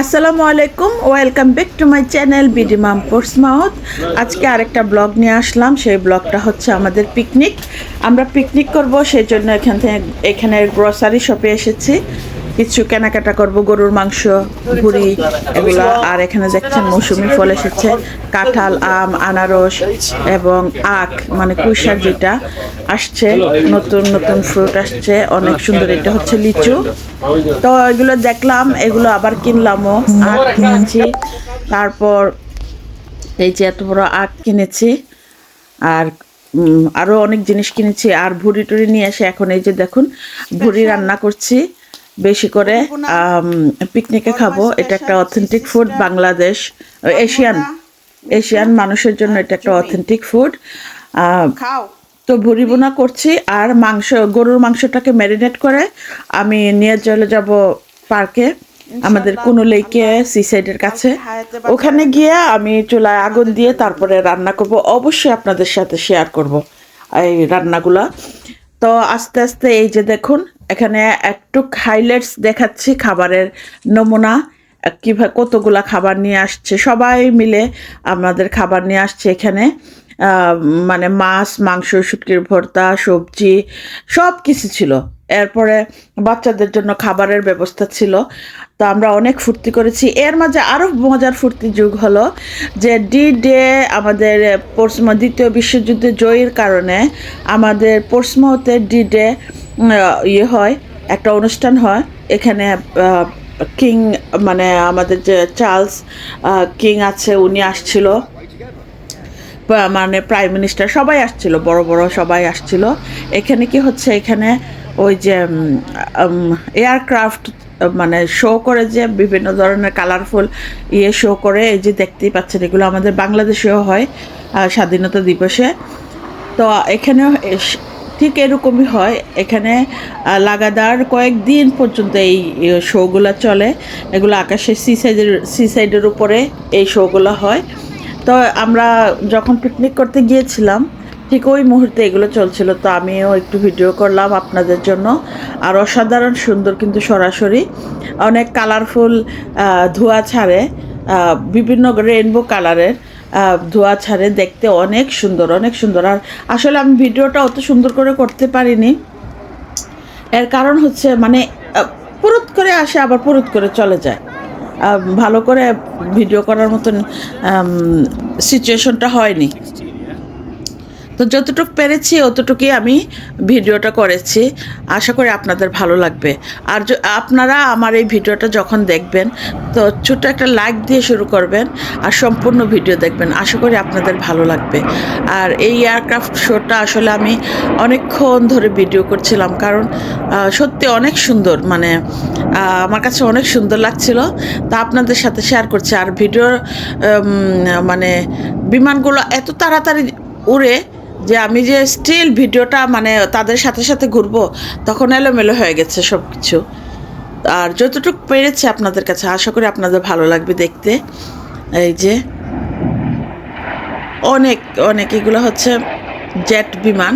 আসসালামু আলাইকুম, welcome back to my channel BD mum Portsmouth আজকে আরেকটা ব্লগ নিয়ে আসলাম, সেই ব্লগটা হচ্ছে আমাদের পিকনিক। আমরা পিকনিক করব সেই জন্য এখান থেকে এখানে গ্রসারি শপে এসেছি। কিছু কেনাকাটা করব গরুর মাংস ভুড়ি এগুলো। আর এখানে দেখছেন মৌসুমি ফল এসেছে কাঁঠাল আম আনারস এবং আখ মানে কুইশাক যেটা আসছে। নতুন নতুন ফ্রুট আসছে অনেক সুন্দর। এটা হচ্ছে লিচু। তো এগুলো দেখলাম এগুলো আবার কিনলামও। আখ কিনেছি। তারপর এই যে এত বড় আখ কিনেছি। আর উম, আরও অনেক জিনিস কিনেছি। আর ভুড়ি টুড়ি নিয়ে এসে এখন এই যে দেখুন ভুড়ি রান্না করছি। বেশি করে পিকনিকে খাব। এটা একটা authentic food Bangladesh Asian Asian মানুষের জন্য এটা একটা অথেন্টিক ফুড তো ভুড়ি বোনা করছি আর মাংস গরুর মাংসটাকে ম্যারিনেট করে আমি নিয়ে চলে যাব পার্কে আমাদের কোনো লেকে সি সাইডের কাছে। ওখানে গিয়ে আমি চুলায় আগুন দিয়ে তারপরে রান্না করব। অবশ্যই আপনাদের সাথে শেয়ার করব এই রান্নাগুলা। তো আস্তে আস্তে এই যে দেখুন এখানে একটু হাইলাইটস দেখাচ্ছি খাবারের নমুনা, কীভাবে কতগুলা খাবার নিয়ে আসছে, সবাই মিলে আমাদের খাবার নিয়ে আসছে এখানে। মানে মাছ, মাংস, শুটকির ভর্তা, সবজি সব কিছু ছিল। এরপরে বাচ্চাদের জন্য খাবারের ব্যবস্থা ছিল। তো আমরা অনেক ফুর্তি করেছি। এর মাঝে আরও মজার ফুর্তি যুগ হলো যে ডি ডে আমাদের পশ্চিমা দ্বিতীয় বিশ্বযুদ্ধে জয়ের কারণে আমাদের পশ্চিমাতে ডি ডে ইয়ে হয়, একটা অনুষ্ঠান হয়। এখানে কিং মানে আমাদের যে চার্লস কিং আছে, উনি আসছিল। মানে প্রাইম মিনিস্টার, সবাই আসছিল, বড় বড় সবাই আসছিল। এখানে কি হচ্ছে, এখানে ওই যে এয়ারক্রাফট মানে শো করে যে বিভিন্ন ধরনের কালারফুল ইয়ে শো করে। এই যে দেখতেই পাচ্ছেন, এগুলো আমাদের বাংলাদেশেও হয় স্বাধীনতা দিবসে। তো, এখানেও ঠিক এরকমই হয়। এখানে লাগাতার কয়েকদিন পর্যন্ত এই শোগুলো চলে। এগুলো আকাশের সি সাইডের সি সাইডের উপরে এই শোগুলো হয়। তো আমরা যখন পিকনিক করতে গিয়েছিলাম, ঠিক ওই মুহূর্তে এগুলো চলছিল। তো আমিও একটু ভিডিও করলাম আপনাদের জন্য। আর অসাধারণ সুন্দর কিন্তু সরাসরি। অনেক কালারফুল ধোঁয়া ছাড়ে। বিভিন্ন রেইনবো কালারের ধোঁয়া ছাড়ে দেখতে অনেক সুন্দর অনেক সুন্দর। আর আসলে আমি ভিডিওটা অত সুন্দর করে করতে পারিনি। এর কারণ হচ্ছে মানে পুরুত করে আসে, আবার পুরুত করে চলে যায়। ভালো করে ভিডিও করার মতন সিচুয়েশনটা হয়নি। তো যতটুকু পেরেছি, অতটুকুই আমি ভিডিওটা করেছি। আশা করি আপনাদের ভালো লাগবে। আর আপনারা আমার এই ভিডিওটা যখন দেখবেন, তো ছোট্ট একটা লাইক দিয়ে শুরু করবেন আর সম্পূর্ণ ভিডিও দেখবেন। আশা করি আপনাদের ভালো লাগবে। আর এই এয়ারক্রাফট শোটা আসলে আমি অনেকক্ষণ ধরে ভিডিও করছিলাম কারণ সত্যি অনেক সুন্দর। মানে আমার কাছে অনেক সুন্দর লাগছিল। তা আপনাদের সাথে শেয়ার করছি। আর ভিডিওর মানে বিমানগুলো এত তাড়াতাড়ি উড়ে যে আমি যে স্টিল ভিডিওটা মানে তাদের সাথে সাথে ঘুরবো, তখন এলোমেলো হয়ে গেছে সব কিছু আর যতটুকু পেরেছে আপনাদের কাছে, আশা করি আপনাদের ভালো লাগবে দেখতে। এই যে অনেক অনেক এগুলো হচ্ছে জেট বিমান।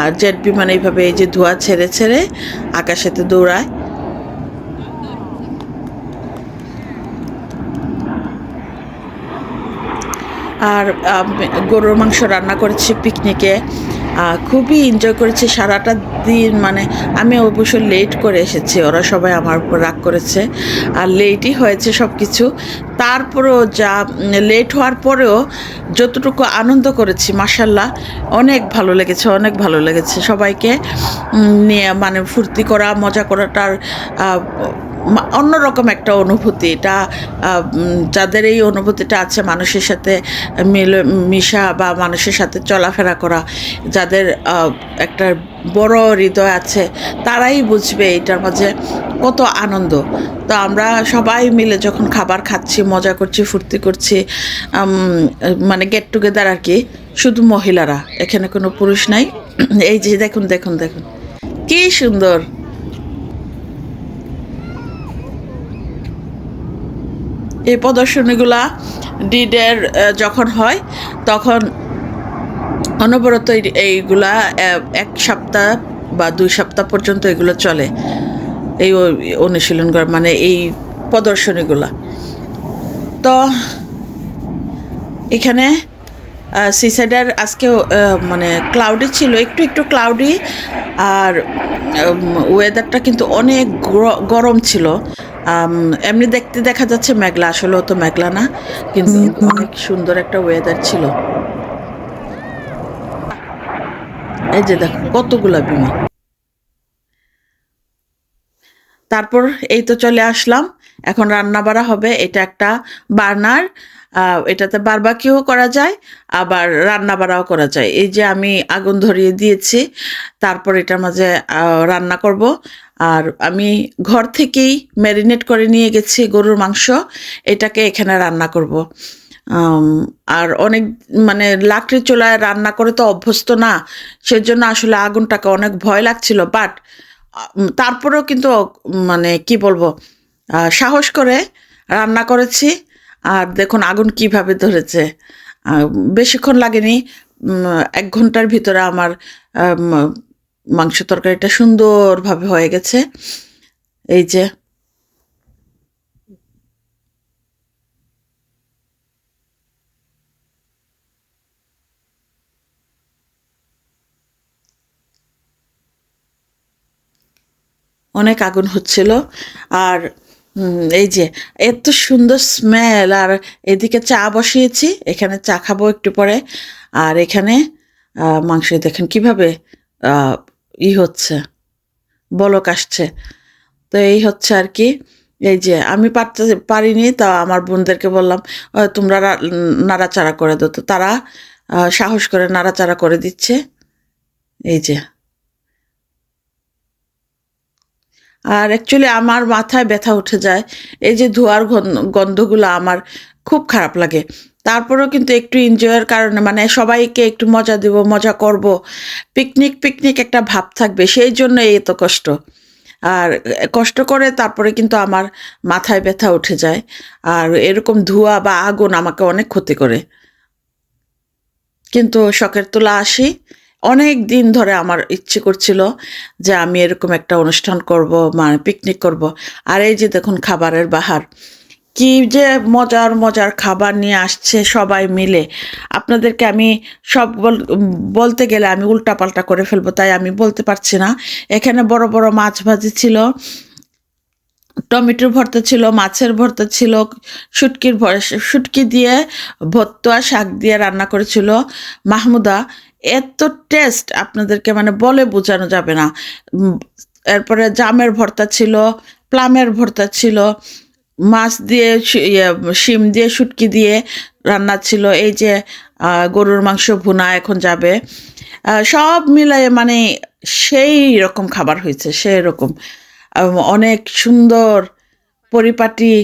আর জেট বিমান এইভাবে এই যে ধোঁয়া ছেড়ে ছেড়ে আকাশেতে দৌড়ায়। আর গরুর মাংস রান্না করেছি পিকনিকে খুবই এনজয় করেছি সারাটা দিন মানে আমি অবশ্য লেট করে এসেছি, ওরা সবাই আমার উপর রাগ করেছে। আর লেটই হয়েছে সব কিছু তারপরেও যা লেট হওয়ার পরেও যতটুকু আনন্দ করেছি মাসাল্লাহ অনেক ভালো লেগেছে, অনেক ভালো লেগেছে। সবাইকে নিয়ে মানে ফুর্তি করা, মজা করাটার অন্যরকম একটা অনুভূতি। এটা যাদের এই অনুভূতিটা আছে, মানুষের সাথে মিল, মিশা বা মানুষের সাথে চলাফেরা করা, যাদের একটা বড় হৃদয় আছে, তারাই বুঝবে এটার মাঝে কত আনন্দ। তো আমরা সবাই মিলে যখন খাবার খাচ্ছি, মজা করছি, ফুর্তি করছি মানে গেট টুগেদার আর কি, শুধু মহিলারা, এখানে কোনো পুরুষ নাই। এই যে দেখুন দেখুন দেখুন, কি সুন্দর। এই প্রদর্শনীগুলা ডিডের যখন হয়, তখন অনবরত এই- এইগুলা এক সপ্তাহ বা দুই সপ্তাহ পর্যন্ত এগুলো চলে। এই অনুশীলন করা মানে এই প্রদর্শনীগুলো। তো এখানে সিসাইডার আজকেও আহ, মানে ক্লাউডি ছিল একটু একটু ক্লাউডি আর ওয়েদারটা কিন্তু অনেক গরম ছিল। এমনি দেখতে দেখা যাচ্ছে মেঘলা আসলে তো মেঘলা না কিন্তু অনেক সুন্দর একটা ওয়েদার ছিল। এই যে দেখো, কতগুলা বিমান তারপর এই তো চলে আসলাম। এখন রান্না বাড়া হবে, এটা একটা বার্নার এটাতে বারবাকিও করা যায়, আবার রান্না বাড়াও করা যায়। এই যে আমি আগুন ধরিয়ে দিয়েছি, তারপর এটার মাঝে রান্না করব। আর আমি ঘর থেকেই ম্যারিনেট করে নিয়ে গেছি গরুর মাংস, এটাকে এখানে রান্না করব। আর অনেক মানে লাকড়ি চুলায় রান্না করে তো অভ্যস্ত না, সেজন্য আসলে আগুনটাকে অনেক ভয় লাগছিল বাট তারপরেও কিন্তু মানে কি বলব সাহস করে রান্না করেছি, আর দেখুন আগুন কীভাবে ধরেছে বেশিক্ষণ লাগেনি এক ঘণ্টার ভিতরে আমার মাংস তরকারিটা সুন্দরভাবে হয়ে গেছে, এই যে অনেক আগুন হচ্ছিল। আর এই যে এত সুন্দর স্মেল আর এদিকে চা বসিয়েছি এখানে চা খাব একটু পরে। আর এখানে মাংস দেখেন কীভাবে ই হচ্ছে বলক আসছে। তো এই হচ্ছে আর কি এই যে আমি পারতে পারিনি তা আমার বোনদেরকে বললাম "ও, তোমরা নাড়াচাড়া করে দো তো তারা সাহস করে নাড়াচাড়া করে দিচ্ছে। এই যে আর অ্যাকচুয়ালি আমার মাথায় ব্যথা উঠে যায়। এই যে ধোয়ার গন্ধ- গন্ধগুলো আমার খুব খারাপ লাগে। তারপরেও কিন্তু একটু এনজয়ের কারণে মানে সবাইকে একটু মজা দেব, মজা করব। পিকনিক পিকনিক একটা ভাব থাকবে, সেই জন্য এত কষ্ট। আর কষ্ট করে তারপরে কিন্তু আমার মাথায় ব্যথা উঠে যায়। আর এরকম ধোঁয়া বা আগুন আমাকে অনেক ক্ষতি করে। কিন্তু শখের তোলা আসি। অনেক দিন ধরে আমার ইচ্ছে করছিল যে আমি এরকম একটা অনুষ্ঠান করব মানে পিকনিক করব। আর এই যে দেখুন খাবারের বাহার, কি যে মজার মজার খাবার নিয়ে আসছে সবাই মিলে। আপনাদেরকে আমি সব বল- বলতে গেলে আমি উল্টাপাল্টা করে ফেলব, তাই আমি বলতে পারছি না। এখানে বড় বড় মাছ ভাজি ছিল। টমেটোর ভর্তা ছিল মাছের ভর্তা ছিল শুটকির শুটকি দিয়ে ভর্তা শাক দিয়ে রান্না করেছিল। মাহমুদা এত টেস্ট আপনাদেরকে মানে বলে বোঝানো যাবে না। এরপরে জামের ভর্তা ছিল প্লামের ভর্তা ছিল মাছ দিয়ে ইয়ে, শিম দিয়ে শুটকি দিয়ে রান্না ছিল। এই যে গরুর মাংস ভুনা এখন যাবে। সব মিলায়ে মানে সেই রকম খাবার হয়েছে সেই রকম। অনেক সুন্দর পরিপাটি,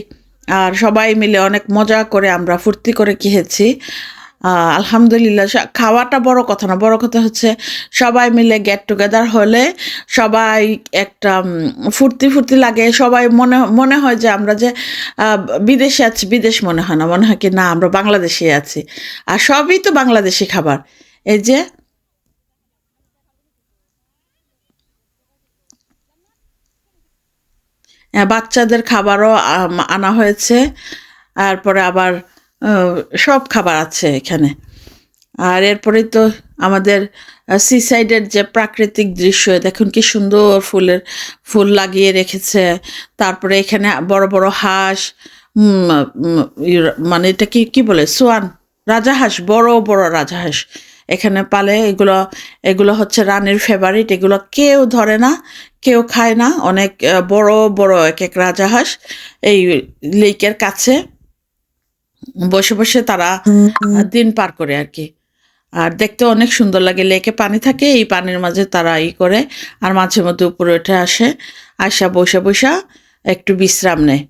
আর সবাই মিলে অনেক মজা করে আমরা ফুর্তি করে খেয়েছি। আলহামদুলিল্লাহ খাওয়াটা বড় কথা না, বড় কথা হচ্ছে সবাই মিলে গেট টুগেদার হলে সবাই একটা ফুর্তি ফুর্তি লাগে। সবাই মনে মনে হয় যে আমরা যে বিদেশে আছি, বিদেশ মনে হয় না, মনে হয় কি না, আমরা বাংলাদেশে আছি। আর সবই তো বাংলাদেশি খাবার। এই যে বাচ্চাদের খাবারও আনা হয়েছে। তারপরে আবার সব খাবার আছে এখানে। আর এরপরে তো আমাদের সি সাইডের যে প্রাকৃতিক দৃশ্য দেখুন কি সুন্দর ফুলের, ফুল লাগিয়ে রেখেছে। তারপরে এখানে বড় বড় হাঁস মানে এটা কি কি বলে? সোয়ান রাজাহাঁস বড় বড় রাজাহাঁস এখানে পালে এগুলো এগুলো হচ্ছে রানীর ফেভারিট এগুলো কেউ ধরে না কেউ খায় না। অনেক বড় বড় এক এক রাজাহাঁস এই লেকের কাছে বসে বসে তারা দিন পার করে আর কি। আর দেখতে অনেক সুন্দর লাগে। লেকে পানি থাকে এই পানির মাঝে তারা ই করে আর মাঝে মধ্যে উপরে উঠে আসে। আসা বসে বসা একটু বিশ্রাম নেয়।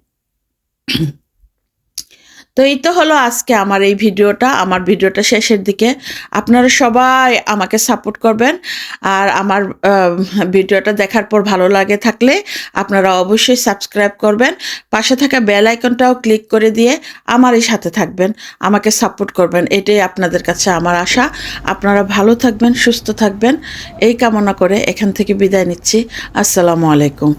তো এই তো হলো আজকে আমার এই ভিডিওটা, আমার ভিডিওটা শেষের দিকে। আপনারা সবাই আমাকে সাপোর্ট করবেন আর আমার ভিডিওটা দেখার পর ভালো লাগে থাকলে আপনারা অবশ্যই সাবস্ক্রাইব করবেন। পাশে থাকা বেল আইকনটাও ক্লিক করে দিয়ে আমারই সাথে থাকবেন, আমাকে সাপোর্ট করবেন। এটাই আপনাদের কাছে আমার আশা। আপনারা ভালো থাকবেন, সুস্থ থাকবেন। এই কামনা করে এখান থেকে বিদায় নিচ্ছি। আসসালামু আলাইকুম।